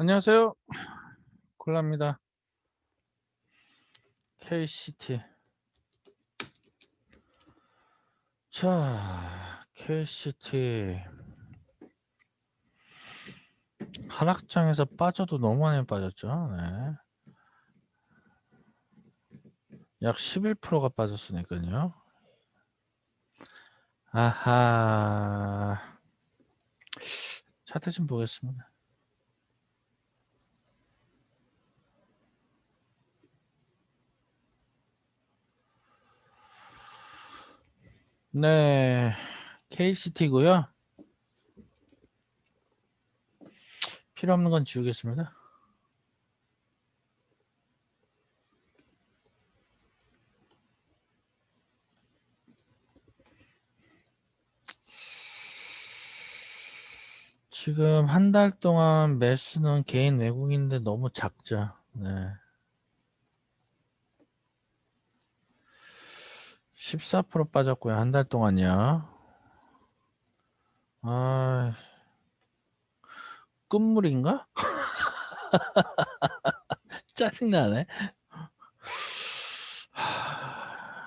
안녕하세요. 콜라입니다. KCT. 자, KCT. 하락장에서 빠져도 너무 많이 빠졌죠. 네. 약 11%가 빠졌으니까요. 아하. 차트 좀 보겠습니다. 네, KCT고요. 필요 없는 건 지우겠습니다. 지금 한 달 동안 매수는 개인 외국인데 너무 작죠. 네. 14% 빠졌고요. 한 달 동안요. 아, 끝물인가? 짜증나네.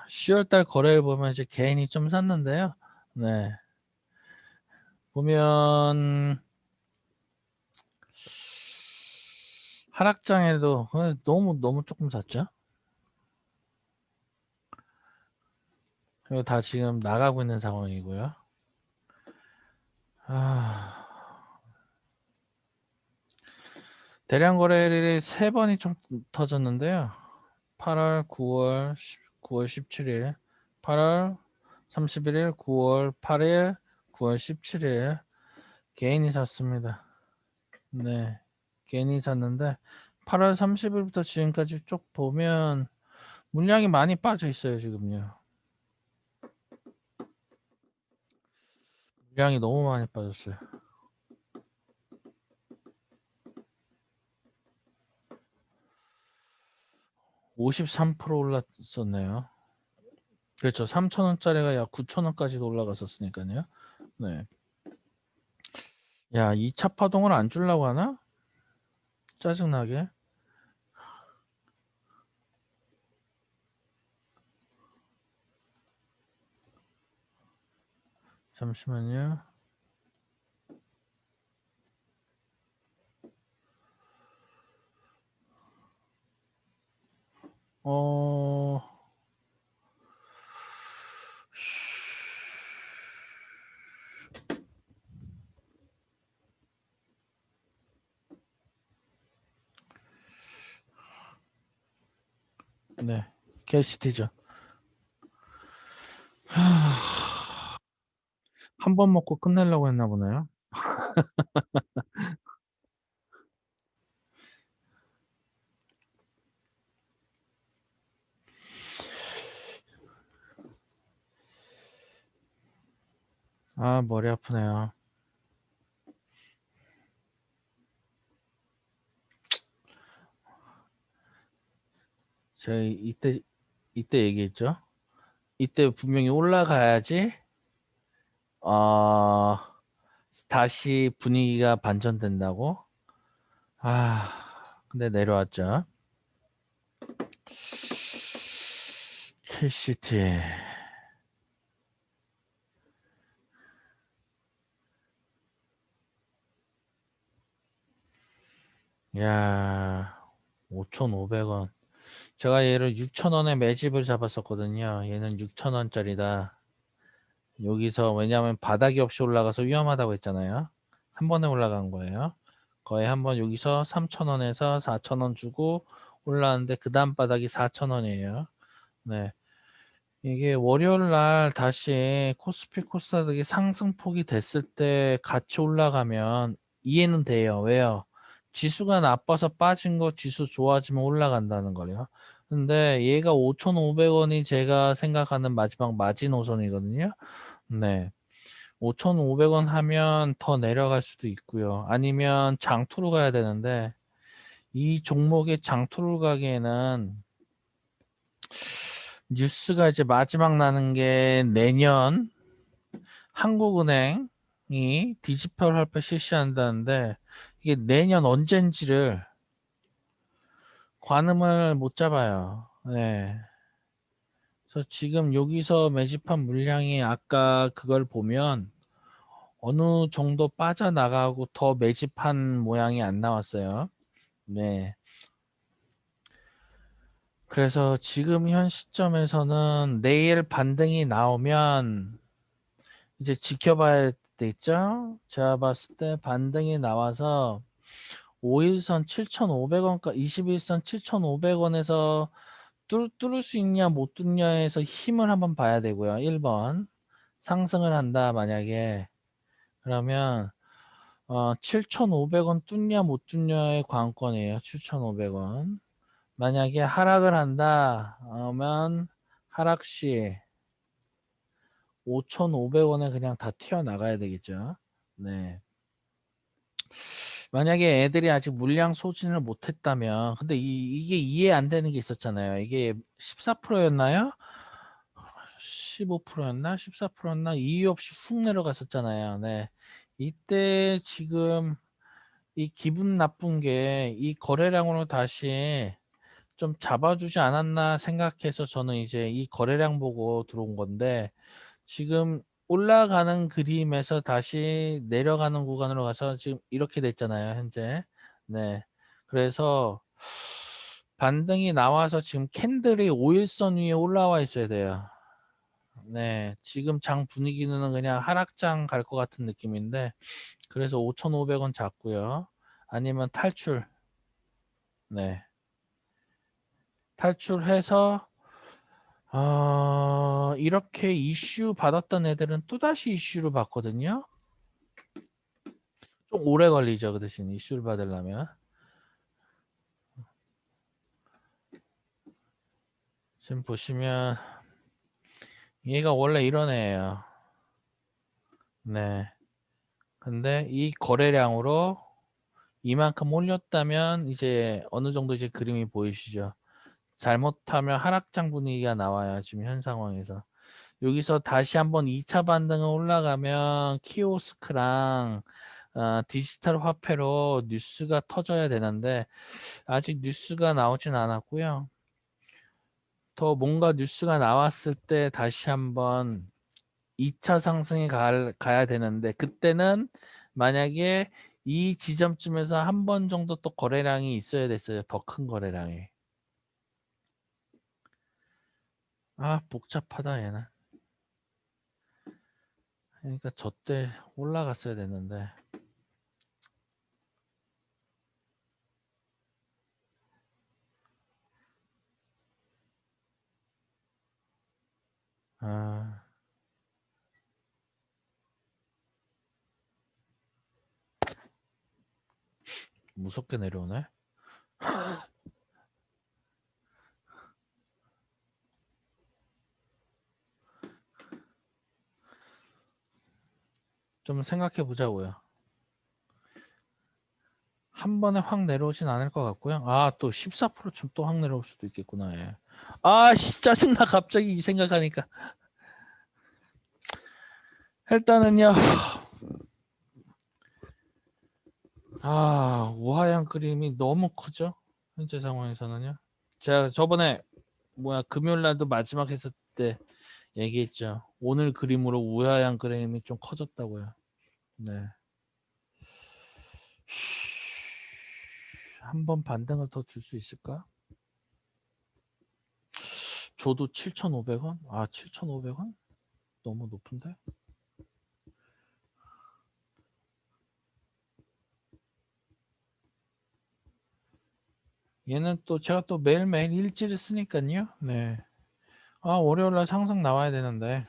10월달 거래를 보면 이제 개인이 좀 샀는데요. 네. 보면 하락장에도 어, 너무 너무 조금 샀죠. 그리고 다 지금 나가고 있는 상황이고요. 아, 대량 거래일이 세 번이 좀 터졌는데요. 8월, 9월, 9월 17일, 8월 31일, 9월 8일, 9월 17일 개인이 샀습니다. 네, 개인이 샀는데 8월 30일부터 지금까지 쭉 보면 물량이 많이 빠져 있어요 지금요. 물량이 너무 많이 빠졌어요. (53% 올랐었네요) 그렇죠. 3,000원짜리가 약 9,000원까지도 올라갔었으니까요. 네. 야, 2차 파동을 안 주려고 하나? 짜증나게. 잠시만요. 어, 네, 캐시티죠. 한 번 먹고 끝내려고 했나 보네요. 아, 머리 아프네요. 제가 이때 이때 얘기했죠. 이때 분명히 올라가야지 어, 다시 분위기가 반전된다고. 아, 근데 내려왔죠. KCT. 야, 5,500원. 제가 얘를 6,000원에 매집을 잡았었거든요. 얘는 6,000원짜리다. 여기서 왜냐하면 바닥이 없이 올라가서 위험하다고 했잖아요. 한 번에 올라간 거예요. 거의 한 번 여기서 3,000원에서 4,000원 주고 올라왔는데 그 다음 바닥이 4,000원이에요. 네. 이게 월요일 날 다시 코스피 코스닥이 상승폭이 됐을 때 같이 올라가면 이해는 돼요. 왜요? 지수가 나빠서 빠진 거 지수 좋아지면 올라간다는 거예요. 근데 얘가 5,500원이 제가 생각하는 마지막 마지노선이거든요. 네. 5,500원 하면 더 내려갈 수도 있고요. 아니면 장투로 가야 되는데 이 종목의 장투로 가기에는 뉴스가 이제 마지막 나는 게 내년 한국은행이 디지털 화폐 실시한다는데 이게 내년 언젠지를 관음을 못 잡아요. 네. 그래서 지금 여기서 매집한 물량이 아까 그걸 보면 어느 정도 빠져나가고 더 매집한 모양이 안 나왔어요. 네. 그래서 지금 현 시점에서는 내일 반등이 나오면 이제 지켜봐야 되겠죠? 제가 봤을 때 반등이 나와서 5일선 7,500원까 21선 7,500원에서 뚫, 뚫을 수 있냐 못 뚫냐에서 힘을 한번 봐야 되고요. 1번 상승을 한다 만약에 그러면 어, 7,500원 뚫냐 못 뚫냐의 관건이에요. 7,500원 만약에 하락을 한다 하면 하락 시 5,500원에 그냥 다 튀어나가야 되겠죠. 네. 만약에 애들이 아직 물량 소진을 못했다면 근데 이, 이게 이해 안 되는 게 있었잖아요. 이게 14%였나요? 15%였나? 14%였나? 이유 없이 훅 내려갔었잖아요. 네. 이때 지금 이 기분 나쁜 게 이 거래량으로 다시 좀 잡아주지 않았나 생각해서 저는 이제 이 거래량 보고 들어온 건데 지금 올라가는 그림에서 다시 내려가는 구간으로 가서 지금 이렇게 됐잖아요 현재. 네. 그래서 반등이 나와서 지금 캔들이 5일선 위에 올라와 있어야 돼요. 네. 지금 장 분위기는 그냥 하락장 갈 것 같은 느낌인데 그래서 5,500원 잡고요. 아니면 탈출. 네. 탈출해서 어, 이렇게 이슈 받았던 애들은 또다시 이슈를 받거든요. 좀 오래 걸리죠. 그 대신 이슈를 받으려면. 지금 보시면 얘가 원래 이런 애예요. 네. 근데 이 거래량으로 이만큼 올렸다면 이제 어느 정도 이제 그림이 보이시죠. 잘못하면 하락장 분위기가 나와요. 지금 현 상황에서. 여기서 다시 한번 2차 반등을 올라가면 키오스크랑 어, 디지털 화폐로 뉴스가 터져야 되는데 아직 뉴스가 나오진 않았고요. 더 뭔가 뉴스가 나왔을 때 다시 한번 2차 상승이 가, 가야 되는데 그때는 만약에 이 지점쯤에서 한 번 정도 또 거래량이 있어야 됐어요. 더 큰 거래량이. 아 복잡하다 얘는. 그러니까 저 때 올라갔어야 됐는데. 아. 무섭게 내려오네. 좀 생각해 보자고요. 한 번에 확 내려오진 않을 것 같고요. 아, 또 14%쯤 또 확 내려올 수도 있겠구나. 예. 아, 씨, 짜증나. 갑자기 이 생각하니까. 일단은요. 아, 우하양 그림이 너무 크죠? 현재 상황에서는요. 제가 저번에 뭐야 금요일 날도 마지막 했을 때 얘기했죠. 오늘 그림으로 우하양 그림이 좀 커졌다고요. 네. 한 번 반등을 더 줄 수 있을까? 저도 7,500원? 아, 7,500원? 너무 높은데? 얘는 또 제가 또 매일매일 일지를 쓰니까요. 네. 아, 월요일날 상승 나와야 되는데.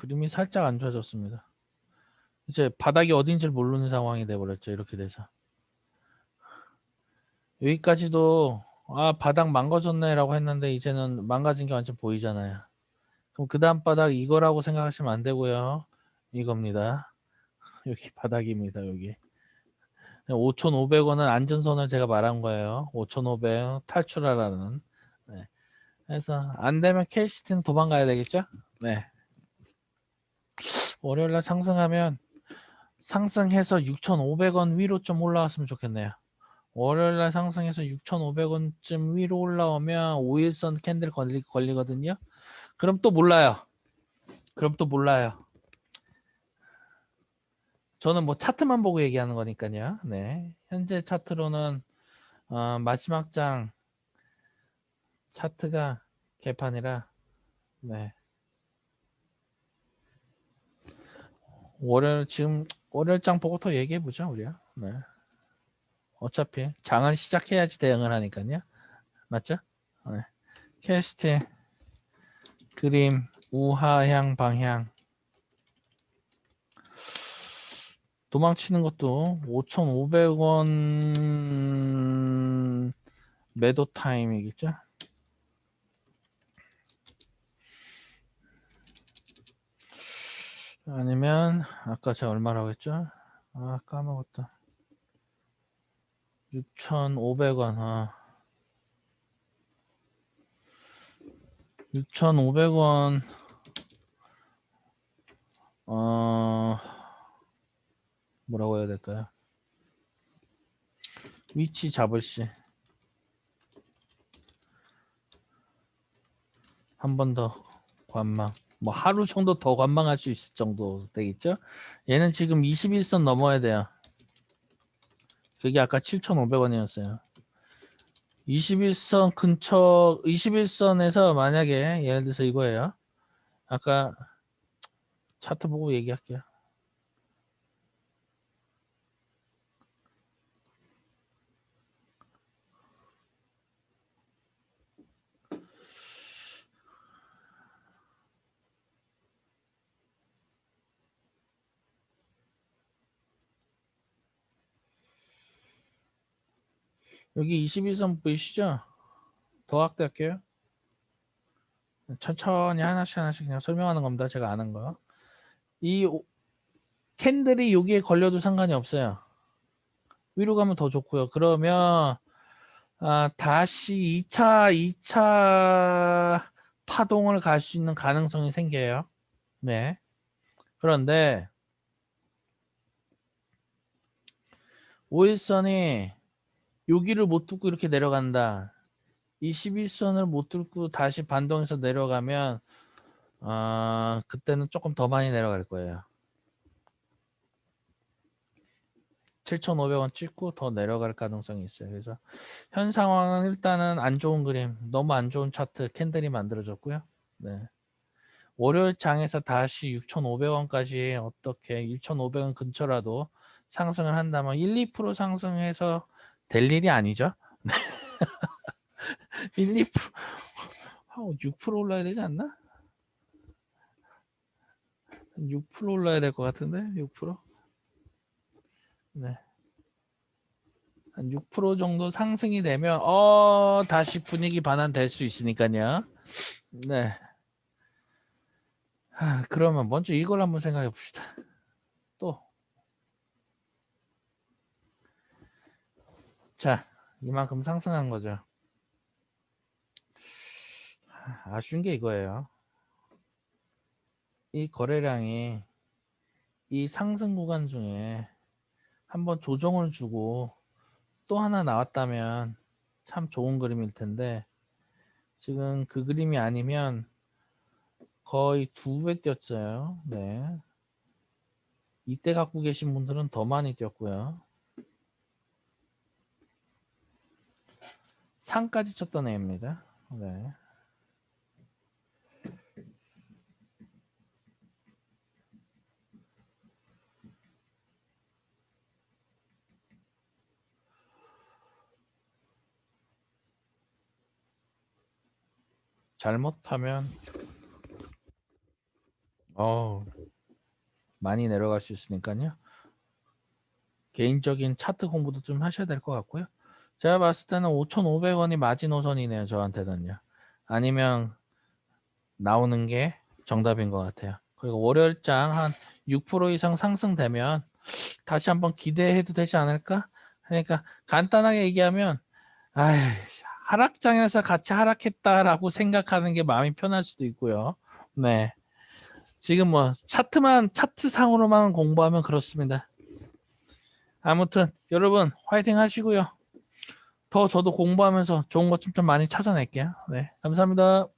그림이 살짝 안 좋아졌습니다. 이제 바닥이 어딘지 를 모르는 상황이 돼버렸죠. 이렇게 돼서. 여기까지도 아 바닥 망가졌네 라고 했는데 이제는 망가진 게 완전 보이잖아요. 그럼 그 다음 바닥 이거라고 생각하시면 안 되고요. 이겁니다. 여기 바닥입니다. 여기. 5,500원은 안전선을 제가 말한 거예요. 5,500 탈출하라는. 네. 그래서 안 되면 캐시티는 도망가야 되겠죠? 네. 월요일날 상승하면 상승해서 6,500원 위로 좀 올라왔으면 좋겠네요. 월요일 날 상승해서 6,500원쯤 위로 올라오면 5일선 캔들 걸리, 걸리거든요. 그럼 또 몰라요. 그럼 또 몰라요. 저는 뭐 차트만 보고 얘기하는 거니까요. 네. 현재 차트로는 어, 마지막 장 차트가 개판이라 네. 월요일 지금 월요일장 보고 더 얘기해 보죠 우리야. 네. 어차피 장은 시작해야지 대응을 하니까요. 맞죠? 네. 캐스트 그림 우하향 방향 도망치는 것도 5,500원 매도 타임이겠죠? 아니면 아까 제가 얼마라고 했죠? 아 까먹었다. 6,500원. 아. 6,500원. 어 뭐라고 해야 될까요? 위치 잡을 시. 한 번 더 관망. 뭐 하루 정도 더 관망할 수 있을 정도 되겠죠? 얘는 지금 21선 넘어야 돼요. 그게 아까 7,500원이었어요. 21선 근처 21선에서 만약에 예를 들어서 이거예요. 아까 차트 보고 얘기할게요. 여기 21선 보이시죠? 더 확대할게요. 천천히 하나씩 하나씩 그냥 설명하는 겁니다. 제가 아는 거. 이 오- 캔들이 여기에 걸려도 상관이 없어요. 위로 가면 더 좋고요. 그러면 아, 다시 2차 2차 파동을 갈 수 있는 가능성이 생겨요. 네. 그런데 5일선이 여기를 못 뚫고 이렇게 내려간다. 21선을 못 뚫고 다시 반동해서 내려가면 아 그때는 조금 더 많이 내려갈 거예요. 7,500원 찍고 더 내려갈 가능성이 있어요. 그래서 현 상황은 일단은 안 좋은 그림, 너무 안 좋은 차트 캔들이 만들어졌고요. 네. 월요일 장에서 다시 6,500원까지 어떻게 6,500원 근처라도 상승을 한다면 1, 2% 상승해서 될 일이 아니죠. 1, 2%한6% 올라야 되지 않나? 6% 올라야 될 것 같은데 6%? 네. 한 6% 정도 상승이 되면 어 다시 분위기 반환 될 수 있으니까요. 네. 아, 그러면 먼저 이걸 한번 생각해 봅시다. 또. 자, 이만큼 상승한 거죠. 아, 아쉬운 게 이거예요. 이 거래량이 이 상승 구간 중에 한번 조정을 주고 또 하나 나왔다면 참 좋은 그림일 텐데 지금 그 그림이 아니면 거의 두 배 뛰었어요. 네. 이때 갖고 계신 분들은 더 많이 뛰었고요. 상까지 쳤던 애입니다. 네. 잘못하면 어 많이 내려갈 수 있으니까요. 개인적인 차트 공부도 좀 하셔야 될 것 같고요. 제가 봤을 때는 5,500원이 마지노선이네요. 저한테는요. 아니면 나오는 게 정답인 것 같아요. 그리고 월요일장 한 6% 이상 상승되면 다시 한번 기대해도 되지 않을까? 그러니까 간단하게 얘기하면 아 하락장에서 같이 하락했다라고 생각하는 게 마음이 편할 수도 있고요. 네. 지금 뭐 차트만 차트상으로만 공부하면 그렇습니다. 아무튼 여러분 화이팅 하시고요. 더 저도 공부하면서 좋은 것 좀 좀 많이 찾아낼게요. 네, 감사합니다.